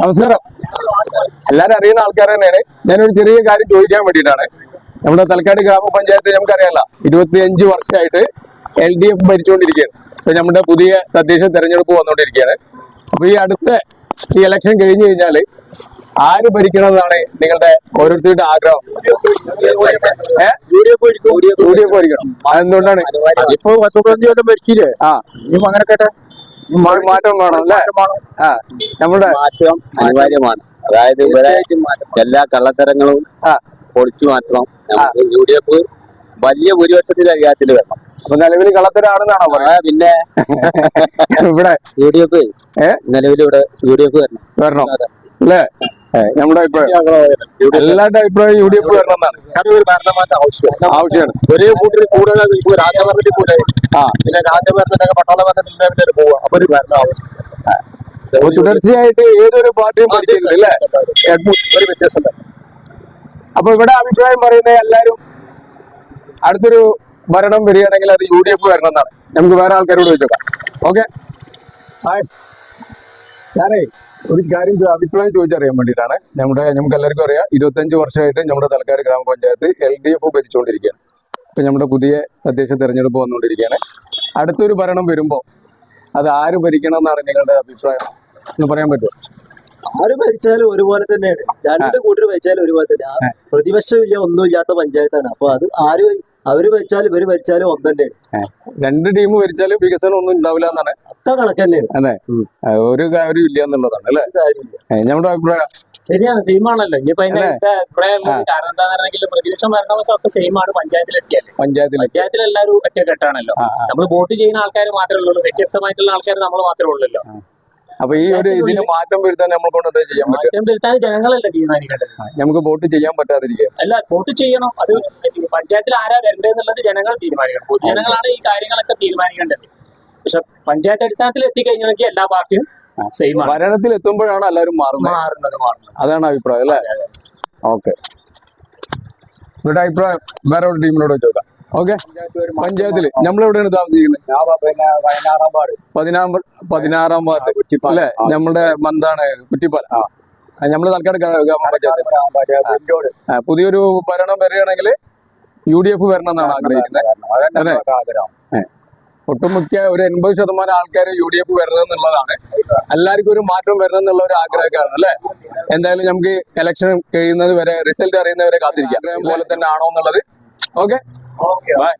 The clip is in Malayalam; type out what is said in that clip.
നമസ്കാരം. എല്ലാരും അറിയുന്ന ആൾക്കാർ തന്നെയാണ്. ഞാനൊരു ചെറിയ കാര്യം ചോദിക്കാൻ വേണ്ടിയിട്ടാണ്. നമ്മുടെ തലക്കാട് ഗ്രാമപഞ്ചായത്ത് നമുക്കറിയാമല്ല ഇരുപത്തി അഞ്ച് വർഷമായിട്ട് എൽ ഡി എഫ് ഭരിച്ചുകൊണ്ടിരിക്കുകയാണ്. ഇപ്പൊ നമ്മുടെ പുതിയ തദ്ദേശ തെരഞ്ഞെടുപ്പ് വന്നുകൊണ്ടിരിക്കുകയാണ്. അപ്പൊ ഈ അടുത്ത ഈ ഇലക്ഷൻ കഴിഞ്ഞു കഴിഞ്ഞാൽ ആര് ഭരിക്കണമെന്നാണ് നിങ്ങളുടെ ഓരോരുത്തരുടെ ആഗ്രഹം? യു ഡി എഫ് ഭരിക്കണം. അതെന്തുകൊണ്ടാണ്? ഇപ്പൊ പത്ത് പതിനഞ്ച് കൊല്ലം ഭരിക്കില്ലേ? ആ. ഇപ്പൊ അങ്ങനെ കേട്ടെ. മാറ്റം വേണം അല്ലേ? ആ നമ്മുടെ മാറ്റം അനിവാര്യമാണ്. അതായത് ഇവരെ എല്ലാ കള്ളത്തരങ്ങളും പൊളിച്ചു മാറ്റണം. യു ഡി എഫ് വലിയ ഭൂരിപക്ഷത്തിൽ അധികാരത്തിൽ വരണം. അപ്പൊ നിലവിൽ കള്ളത്തരാണെന്നാണോ പറയാ പിന്നെ ഇവിടെ യു ഡി എഫ് നിലവിൽ ഇവിടെ യു ഡി എഫ് വരണം. വരണം അല്ലേ? നമ്മുടെ അഭിപ്രായം. എല്ലാവരുടെ അഭിപ്രായം യു ഡി എഫ് വരണം എന്നാണ് ഒരു ഭരണമാറ്റം ആവശ്യമാണ്. ആവശ്യമാണ്. ഒരേ കൂട്ടിൽ കൂടുതൽ രാജഭരണത്തിൽ കൂടെ ആ. പിന്നെ രാജഭരണത്തിനൊക്കെ പട്ടാള ഭരണത്തിൽ പോവുക. അപ്പൊ ഒരു ഭരണം ആവശ്യം അപ്പൊ തുടർച്ചയായിട്ട് ഏതൊരു പാർട്ടിയും പഠിക്കുന്നുണ്ട് അല്ലേ ഒരു വ്യത്യാസം ഉണ്ട്. അപ്പൊ ഇവിടെ അഭിപ്രായം പറയുന്ന എല്ലാരും അടുത്തൊരു ഭരണം വരികയാണെങ്കിൽ അത് യു ഡി എഫ് വരണം എന്നാണ്. നമുക്ക് വേറെ ആൾക്കാരോട് ചോദിച്ചോക്കാം. ഓക്കെ. ഹായ് ഞാനേ ഒരു കാര്യം അഭിപ്രായം ചോദിച്ചറിയാൻ വേണ്ടിയിട്ടാണ്. നമ്മുടെ നമുക്ക് എല്ലാവർക്കും അറിയാം ഇരുപത്തഞ്ച് വർഷമായിട്ട് നമ്മുടെ തലക്കാട് ഗ്രാമപഞ്ചായത്ത് എൽ ഡി എഫ് ഭരിച്ചുകൊണ്ടിരിക്കുകയാണ്. ഇപ്പൊ നമ്മുടെ പുതിയ തദ്ദേശ തെരഞ്ഞെടുപ്പ് വന്നുകൊണ്ടിരിക്കുകയാണ്. അടുത്തൊരു ഭരണം വരുമ്പോൾ അത് ആര് ഭരിക്കണം എന്നാണ് നിങ്ങളുടെ അഭിപ്രായം? എന്ന് പറയാൻ പറ്റുമോ? ആര് ഭരിച്ചാലും ഒരുപോലെ തന്നെയാണ്. രണ്ട് കൂട്ടർ ഭരിച്ചാലും ഒരുപോലെ തന്നെ പ്രതിപക്ഷമില്ല ഒന്നുമില്ലാത്ത പഞ്ചായത്താണ്. അപ്പൊ അത് ആര് അവർ ഭരിച്ചാലും ഇവർ ഭരിച്ചാലും ഒന്നല്ലേ തന്നെയാണ് രണ്ട് ടീം ഭരിച്ചാലും വികസനം ഒന്നും ഉണ്ടാവില്ല എന്നാണ് ഒക്കെ കണക്ക് തന്നെയാണ് അതെ ഒരു കാര്യം ഇല്ല എന്നുള്ളതാണ് അല്ലേ? നമ്മുടെ അഭിപ്രായം? ശരിയാണ് സെയിമാണല്ലോ. ഇനിയിപ്പോ. കാരണം എന്താണെന്നുണ്ടെങ്കിൽ പ്രതിപക്ഷം ഭരണപക്ഷം ഒക്കെ സെയിം ആണ് പഞ്ചായത്തിലെത്തിയാൽ പഞ്ചായത്തിൽ പഞ്ചായത്തിൽ എല്ലാവരും ഒറ്റക്കെട്ടാണല്ലോ. നമ്മൾ വോട്ട് ചെയ്യുന്ന ആൾക്കാർ മാത്രമേ ഉള്ളൂ. വ്യത്യസ്തമായിട്ടുള്ള ആൾക്കാർ നമ്മൾ മാത്രമേ ഉള്ളല്ലോ. അപ്പൊ ഈ ഒരു ഇതിന് മാറ്റം വരുത്താൻ നമ്മൾ കൊണ്ട് എന്താ ചെയ്യാൻ മാറ്റം വരുത്താൻ ജനങ്ങളല്ലേ തീരുമാനിക്കേണ്ടത്? നമുക്ക് വോട്ട് ചെയ്യാൻ പറ്റാതിരിക്കുക. അല്ല വോട്ട് ചെയ്യണം. അത് പഞ്ചായത്തിൽ ആരാ വരേണ്ടതെന്നുള്ളത് ജനങ്ങൾ തീരുമാനിക്കണം. പൊതുജനങ്ങളാണ് ഈ കാര്യങ്ങളൊക്കെ തീരുമാനിക്കേണ്ടത്. പക്ഷെ പഞ്ചായത്ത് അടിസ്ഥാനത്തിൽ എത്തിക്കഴിഞ്ഞാൽ എല്ലാ പാർട്ടിയും സെയിം ആണ്. ഭരണത്തിൽ എത്തുമ്പോഴാണ് എല്ലാവരും മാറുന്നത്. മാറുന്നത് മാറുന്നത്. അതാണ് അഭിപ്രായം അല്ലേ? ഓക്കെ. ഇവിടെ അഭിപ്രായം വേറെ ഒരു ടീമിനോട് ചോദിക്കാം. ഓക്കെ? പഞ്ചായത്തിൽ നമ്മൾ എവിടെയാണ് താമസിക്കുന്നത്? പാട് പതിനാറാം പതിനാറാം വാർഡ്. അല്ലെ? നമ്മുടെ എന്താണ് കുറ്റിപ്പാല. നമ്മൾ തൽക്കാലം പഞ്ചായത്ത്. പുതിയൊരു ഭരണം വരികയാണെങ്കിൽ യു ഡി എഫ് വരണം എന്നാണ് ആഗ്രഹിക്കുന്നത്. അതെ. ഒട്ടുമുക്ക ഒരു എൺപത് ശതമാനം ആൾക്കാർ യു ഡി എഫ് വരണം എന്നുള്ളതാണ് എല്ലാവർക്കും ഒരു മാറ്റം വരണം എന്നുള്ള ഒരു ആഗ്രഹക്കാരാണ് അല്ലെ? എന്തായാലും നമുക്ക് ഇലക്ഷൻ കഴിയുന്നത് വരെ റിസൾട്ട് അറിയുന്നവരെ കാത്തിരിക്കാം. പോലെ തന്നെ ആണോ എന്നുള്ളത്. Okay bye